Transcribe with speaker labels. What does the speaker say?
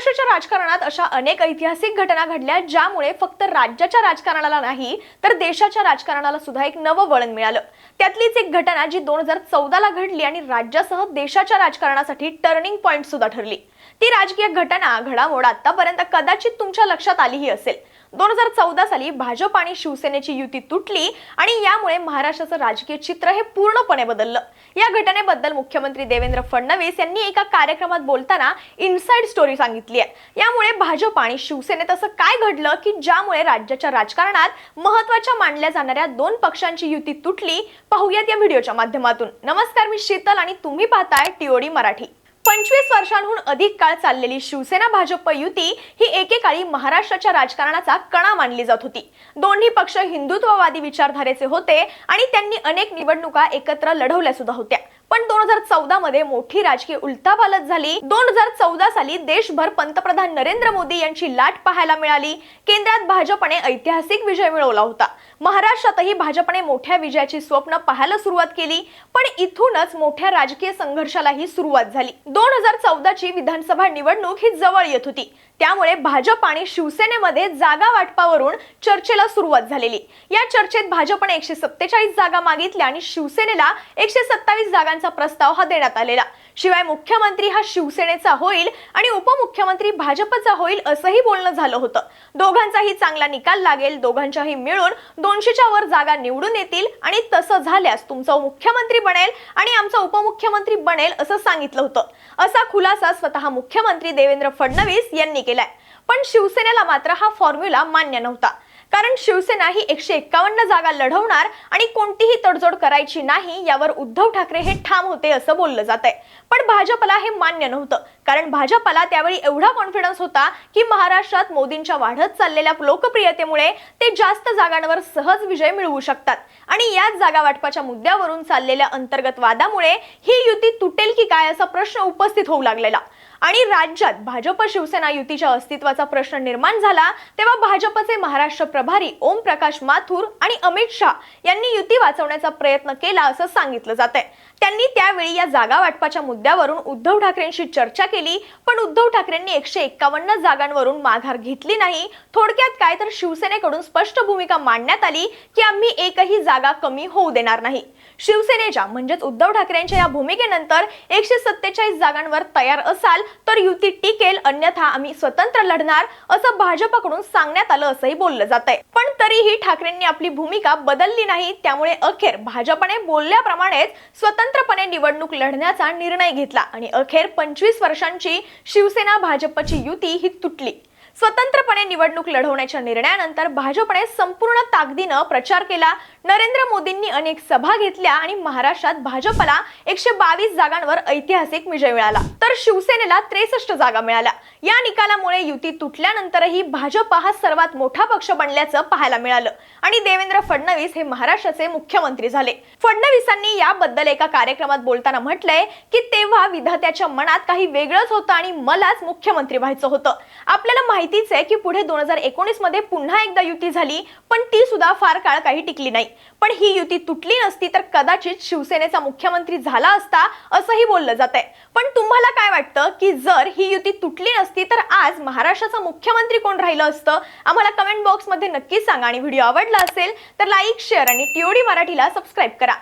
Speaker 1: महाराष्ट्राच्या राजकारणात अशा अनेक ऐतिहासिक घटना घडल्या ज्यामुळे फक्त राज्याच्या राजकारणाला नाही तर देशाच्या राजकारणाला सुद्धा एक नवं वळण मिळालं. त्यातलीच एक घटना जी दोन हजार चौदाला घडली आणि राज्यासह देशाच्या राजकारणासाठी टर्निंग पॉईंट सुद्धा ठरली. ती राजकीय घटना घडामोड आतापर्यंत कदाचित तुमच्या लक्षात आलीही असेल. दोन हजार चौदा साली भाजप आणि शिवसेनेची युती तुटली आणि यामुळे महाराष्ट्राचं राजकीय चित्र हे पूर्णपणे बदललं. या घटनेबद्दल मुख्यमंत्री देवेंद्र फडणवीस यांनी एका कार्यक्रमात बोलताना इनसाइड स्टोरी सांगितली आहे. यामुळे भाजप आणि शिवसेनेत असं काय घडलं की ज्यामुळे राज्याच्या राजकारणात महत्त्वाच्या मानल्या जाणाऱ्या दोन पक्षांची युती तुटली? पाहूयात या व्हिडिओच्या माध्यमातून. नमस्कार मी शीतल आणि तुम्ही पाहताय टीओडी मराठी. पंचवीस वर्षांहून अधिक काळ चाललेली शिवसेना भाजप युती ही एकेकाळी महाराष्ट्राच्या राजकारणाचा कणा मानली जात होती. दोन्ही पक्ष हिंदुत्ववादी विचारधारेचे होते आणि त्यांनी अनेक निवडणुका एकत्र लढवल्या सुद्धा होत्या. पण दोन हजार चौदा मध्ये मोठी राजकीय उलथापालट झाली. दोन हजार चौदा साली देशभर पंतप्रधान नरेंद्र मोदी यांची लाट पाहायला मिळाली. केंद्रात भाजपने ऐतिहासिक विजय मिळवला होता. महाराष्ट्रातही भाजपने मोठ्या विजयाची स्वप्न पाहायला सुरुवात केली पण इथूनच मोठ्या राजकीय संघर्षालाही सुरुवात झाली. दोन हजार चौदाची विधानसभा निवडणूक ही जवळ येत होती. त्यामुळे भाजप आणि शिवसेनेमध्ये जागा वाटपावरून चर्चेला सुरुवात झालेली. या चर्चेत भाजपने एकशे सत्तेचाळीस जागा मागितल्या आणि शिवसेनेला एकशे सत्तावीस जागांचा प्रस्ताव हा देण्यात आलेला. शिवाय मुख्यमंत्री हा शिवसेनेचा होईल आणि उपमुख्यमंत्री भाजपचा होईल असंही बोलणं झालं होतं. दोघांचाही चांगला निकाल लागेल दोघांच्याही मिळून दोनशेच्या वर जागा निवडून येतील आणि तसं झाल्यास तुमचा मुख्यमंत्री बनेल आणि आमचा उपमुख्यमंत्री बनेल असं सांगितलं होतं. असा खुलासा स्वतः मुख्यमंत्री देवेंद्र फडणवीस यांनी केलाय. पण शिवसेनेला मात्र हा फॉर्म्युला मान्य नव्हता. कारण शिवसेना ही एकशे एक्कावन्न जागा लढवणार आणि कोणतीही तडजोड करायची नाही यावर उद्धव ठाकरे हे ठाम होते असं बोललं जात आहे पण भाजपला हे मान्य नव्हतं. कारण भाजपला त्यावेळी एवढा कॉन्फिडन्स होता की महाराष्ट्रात मोदींच्या वाढत चाललेल्या लोकप्रियतेमुळे ते जास्त जागांवर सहज विजय मिळवू शकतात. आणि याच जागा वाटपाच्या मुद्द्यावरून चाललेल्या अंतर्गत वादामुळे ही युती तुटेल की काय असा प्रश्न उपस्थित होऊ लागलेला. आणि राज्यात भाजप शिवसेना युतीच्या अस्तित्वाचा प्रश्न निर्माण झाला तेव्हा भाजपचे महाराष्ट्र प्रभारी ओम प्रकाश माथुर आणि अमित शहा यांनी युती वाचवण्याचा प्रयत्न केला असं सांगितलं जात आहे त्यांनी त्यावेळी या जागा वाटपाच्या मुद्द्यावरून उद्धव ठाकरेंशी चर्चा केली पण उद्धव ठाकरेंनी एकशे एक्कावन्न जागांवरून माघार घेतली नाही. थोडक्यात काय तर शिवसेनेकडून स्पष्ट भूमिका मांडण्यात आली की आम्ही एकही जागा कमी होऊ देणार नाही. शिवसेनेच्या म्हणजेच उद्धव ठाकरेंच्या या भूमिकेनंतर एकशे सत्तेचाळीस जागांवर तयार असाल तर युती टिकेल अन्यथा आम्ही स्वतंत्र लढणार असं भाजपकडून सांगण्यात आलं असंही बोललं जात आहे पण तरीही ठाकरेंनी आपली भूमिका बदलली नाही. त्यामुळे अखेर भाजपने बोलल्याप्रमाणेच स्वतंत्र स्वतंत्रपणे निवडणूक लढण्याचा निर्णय घेतला आणि अखेर पंचवीस वर्षांची शिवसेना भाजपची युती ही तुटली. स्वतंत्रपणे निवडणूक लढवण्याच्या निर्णयानंतर भाजपने संपूर्ण ताकदीनं प्रचार केला. नरेंद्र मोदींनी अनेक सभा घेतल्या आणि महाराष्ट्रात भाजपला एकशे बावीस जागांवर ऐतिहासिक विजय मिळाला. तर शिवसेनेला त्रेसष्ट जागा मिळाल्या. या निकालामुळे युती तुटल्यानंतरही भाजप हा सर्वात मोठा पक्ष बनल्याचं पाहायला मिळालं. आणि देवेंद्र फडणवीस हे महाराष्ट्राचे मुख्यमंत्री झाले. फडणवीसांनी याबद्दल एका कार्यक्रमात बोलताना म्हटलंय की तेव्हा विधात्याच्या मनात काही वेगळंच होतं आणि मलाच मुख्यमंत्री व्हायचं होतं. आपल्याला माहितीच आहे की पुढे दोन हजार एकोणीसमध्ये पुन्हा एकदा युती झाली पण ती सुद्धा फार काळ काही टिकली नाही. पण ही युती तुटली नसती तर कदाचित शिवसेनेचा मुख्यमंत्री झाला असता असंही बोललं जात आहे पण तुम्हाला काय वाटतं की जर ही युती तुटली नसती तर आज महाराष्ट्राचा मुख्यमंत्री कोण राहिलं असतं? आम्हाला कमेंट बॉक्समध्ये नक्कीच सांगा आणि व्हिडिओ आवडला असेल तर लाईक शेअर आणि टीओडी मराठीला सबस्क्राईब करा.